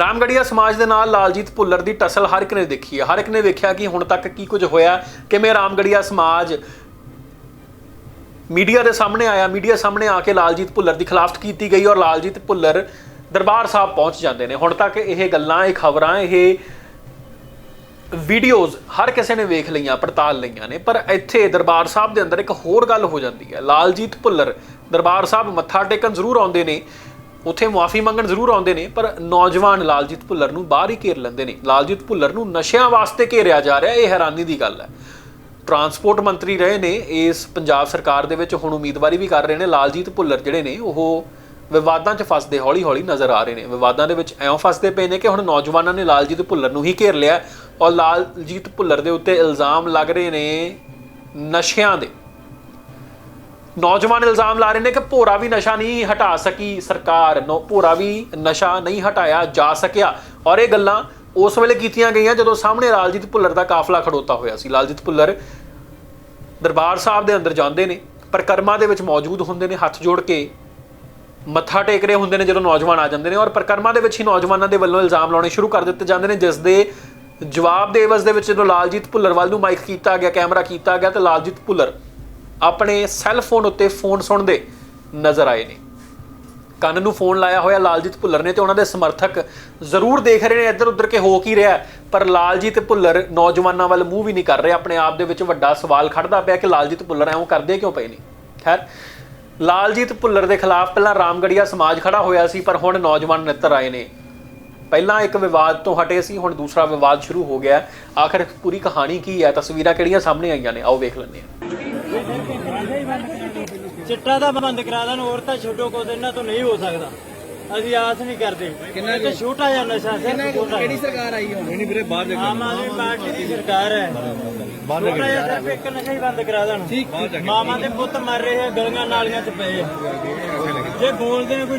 ਰਾਮਗੜੀਆ ਸਮਾਜ ਦੇ ਨਾਲ ਲਾਲਜੀਤ ਭੁੱਲਰ ਦੀ ਟਸਲ ਹਰ ਇੱਕ ਨੇ ਦੇਖੀ ਹੈ। ਹਰ ਇੱਕ ਨੇ ਵੇਖਿਆ ਕਿ ਹੁਣ ਤੱਕ ਕੀ ਕੁਝ ਹੋਇਆ, ਕਿਵੇਂ ਰਾਮਗੜੀਆ ਸਮਾਜ ਮੀਡੀਆ ਦੇ ਸਾਹਮਣੇ ਆਇਆ। ਮੀਡੀਆ ਸਾਹਮਣੇ ਆ ਕੇ ਲਾਲਜੀਤ ਭੁੱਲਰ ਦੀ ਖਿਲਾਫਤ ਕੀਤੀ ਗਈ ਔਰ ਲਾਲਜੀਤ ਭੁੱਲਰ ਦਰਬਾਰ ਸਾਹਿਬ ਪਹੁੰਚ ਜਾਂਦੇ ਨੇ। ਹੁਣ ਤੱਕ ਇਹ ਗੱਲਾਂ, ਇਹ ਖਬਰਾਂ, ਇਹ ਵੀਡੀਓਜ਼ ਹਰ ਕਿਸੇ ਨੇ ਵੇਖ ਲਈਆਂ, ਪੜਤਾਲ ਲਈਆਂ ਨੇ। ਪਰ ਇੱਥੇ ਦਰਬਾਰ ਸਾਹਿਬ ਦੇ ਅੰਦਰ ਇੱਕ ਹੋਰ ਗੱਲ ਹੋ ਜਾਂਦੀ ਹੈ। ਲਾਲਜੀਤ ਭੁੱਲਰ ਦਰਬਾਰ ਸਾਹਿਬ ਮੱਥਾ ਟੇਕਣ ਜ਼ਰੂਰ ਆਉਂਦੇ ਨੇ। ਉੱਥੇ ਮੁਆਫੀ ਮੰਗਣ ਜ਼ਰੂਰ ਆਉਂਦੇ ਨੇ, ਪਰ ਨੌਜਵਾਨ ਲਾਲਜੀਤ ਭੁੱਲਰ ਨੂੰ ਬਾਹਰ ਹੀ ਘੇਰ ਲੈਂਦੇ ਨੇ। ਲਾਲਜੀਤ ਭੁੱਲਰ ਨੂੰ ਨਸ਼ਿਆਂ ਵਾਸਤੇ ਘੇਰਿਆ ਜਾ ਰਿਹਾ, ਇਹ ਹੈਰਾਨੀ ਦੀ ਗੱਲ ਹੈ। ਟਰਾਂਸਪੋਰਟ ਮੰਤਰੀ ਰਹੇ ਨੇ, ਇਸ ਪੰਜਾਬ ਸਰਕਾਰ ਦੇ ਵਿੱਚ ਹੁਣ ਉਮੀਦਵਾਰੀ ਵੀ ਕਰ ਰਹੇ ਨੇ। ਲਾਲਜੀਤ ਭੁੱਲਰ ਜਿਹੜੇ ਨੇ, ਉਹ ਵਿਵਾਦਾਂ 'ਚ ਫਸਦੇ, ਹੌਲੀ-ਹੌਲੀ ਨਜ਼ਰ ਆ ਰਹੇ ਨੇ। ਵਿਵਾਦਾਂ ਦੇ ਵਿੱਚ ਐਂ ਫਸਦੇ ਪਏ ਨੇ ਕਿ ਹੁਣ ਨੌਜਵਾਨਾਂ ਨੇ ਲਾਲਜੀਤ ਭੁੱਲਰ ਨੂੰ ਹੀ ਘੇਰ ਲਿਆ ਔਰ ਲਾਲਜੀਤ ਭੁੱਲਰ ਦੇ ਉੱਤੇ ਇਲਜ਼ਾਮ ਲੱਗ ਰਹੇ ਨੇ ਨਸ਼ਿਆਂ ਦੇ। ਨੌਜਵਾਨ ਇਲਜ਼ਾਮ ਲਾ ਰਹੇ ਨੇ ਕਿ ਭੋਰਾ ਵੀ ਨਸ਼ਾ ਨਹੀਂ ਹਟਾ ਸਕੀ ਸਰਕਾਰ ਨੋ ਭੋਰਾ ਵੀ ਨਸ਼ਾ ਨਹੀਂ ਹਟਾਇਆ ਜਾ ਸਕਿਆ। ਔਰ ਇਹ ਗੱਲਾਂ ਉਸ ਵੇਲੇ ਕੀਤੀਆਂ ਗਈਆਂ ਜਦੋਂ ਸਾਹਮਣੇ ਲਾਲਜੀਤ ਭੁੱਲਰ ਦਾ ਕਾਫਲਾ ਖੜੋਤਾ ਹੋਇਆ ਸੀ। ਲਾਲਜੀਤ ਭੁੱਲਰ ਦਰਬਾਰ ਸਾਹਿਬ ਦੇ ਅੰਦਰ ਜਾਂਦੇ ਨੇ, ਪਰਿਕਰਮਾ ਦੇ ਵਿੱਚ ਮੌਜੂਦ ਹੁੰਦੇ ਨੇ, ਹੱਥ ਜੋੜ ਕੇ ਮੱਥਾ ਟੇਕ ਰਹੇ ਹੁੰਦੇ ਨੇ ਜਦੋਂ ਨੌਜਵਾਨ ਆ ਜਾਂਦੇ ਨੇ ਔਰ ਪਰਿਕਰਮਾ ਦੇ ਵਿੱਚ ਹੀ ਨੌਜਵਾਨਾਂ ਦੇ ਵੱਲੋਂ ਇਲਜ਼ਾਮ ਲਾਉਣੇ ਸ਼ੁਰੂ ਕਰ ਦਿੱਤੇ ਜਾਂਦੇ ਨੇ, ਜਿਸ ਦੇ ਜਵਾਬ ਦੇ ਇਵਜ਼ ਦੇ ਵਿੱਚ ਜਦੋਂ ਲਾਲਜੀਤ ਭੁੱਲਰ ਵੱਲ ਨੂੰ ਮਾਈਕ ਕੀਤਾ ਗਿਆ, ਕੈਮਰਾ ਕੀਤਾ ਗਿਆ, ਤਾਂ ਲਾਲਜੀਤ ਭੁੱਲਰ ਆਪਣੇ ਸੈੱਲ ਫੋਨ ਉੱਤੇ ਫੋਨ ਸੁਣਦੇ ਨਜ਼ਰ ਆਏ ਨੇ। ਕੰਨ ਨੂੰ ਫੋਨ ਲਾਇਆ ਹੋਇਆ ਲਾਲਜੀਤ ਭੁੱਲਰ ਨੇ ਤੇ ਉਹਨਾਂ ਦੇ ਸਮਰਥਕ ਜ਼ਰੂਰ ਦੇਖ ਰਹੇ ਨੇ ਇੱਧਰ ਉੱਧਰ ਕਿ ਹੋ ਕੀ ਰਿਹਾ ਪਰ ਲਾਲਜੀਤ ਭੁੱਲਰ ਨੌਜਵਾਨਾਂ ਵੱਲ ਮੂੰਹ ਵੀ ਨਹੀਂ ਕਰ ਰਹੇ, ਆਪਣੇ ਆਪ ਦੇ ਵਿੱਚ ਵੱਡਾ ਸਵਾਲ ਖੜਦਾ ਪਿਆ ਕਿ ਲਾਲਜੀਤ ਭੁੱਲਰ ਐਵੇਂ ਕਰਦੇ ਕਿਉਂ ਪਏ ਨੇ? ਖੈਰ, ਲਾਲਜੀਤ ਭੁੱਲਰ ਦੇ ਖਿਲਾਫ ਪਹਿਲਾਂ ਰਾਮਗੜੀਆ ਸਮਾਜ ਖੜਾ ਹੋਇਆ ਸੀ, ਪਰ ਹੁਣ ਨੌਜਵਾਨ ਨਿੱਤਰ ਆਏ ਨੇ। ਪਹਿਲਾਂ ਇੱਕ ਵਿਵਾਦ ਤੋਂ ਹਟੇ ਸੀ ਹੁਣ ਦੂਸਰਾ ਵਿਵਾਦ ਸ਼ੁਰੂ ਹੋ ਗਿਆ। ਆਖਰ ਪੂਰੀ ਕਹਾਣੀ ਕੀ ਹੈ? ਤਸਵੀਰਾਂ ਕਿਹੜੀਆਂ ਸਾਹਮਣੇ ਆਈਆਂ ਨੇ? ਆਓ ਵੇਖ ਲੈਂਦੇ ਹਾਂ। ਚਿੱਟਾ ਦਾ ਬੰਦ ਕਰਾ ਦੇਣ ਹੋਰ ਤਾਂ ਛੱਡੋ ਕੁਝ ਇਹਨਾਂ ਤੋਂ ਨਹੀਂ ਹੋ ਸਕਦਾ। ਅਸੀਂ ਆਸ ਨਹੀਂ ਕਰਦੇ। ਕਿੰਨਾ ਤੇ ਛੋਟਾ ਜਿਹਾ ਨਸ਼ਾ ਸਿਰ ਕਿਹੜੀ ਸਰਕਾਰ ਆਈ ਹੁਣ? ਨਹੀਂ ਵੀਰੇ ਬਾਹਰ ਜਾ ਆਮ ਆਦਮੀ ਪਾਰਟੀ ਦੀ ਸਰਕਾਰ ਹੈ। ਛੋਟਾ ਜਿਹਾ ਸਿਰਫ ਇੱਕ ਨਸ਼ਾ ਹੀ ਬੰਦ ਕਰਾ ਦੇਣ। ਮਾਮਾ ਦੇ ਪੁੱਤ ਮਰ ਰਹੇ ਆ ਗਲੀਆਂ ਨਾਲੀਆਂ 'ਚ ਪਏ। ਜੇ ਬੋਲਦੇ ਕੋਈ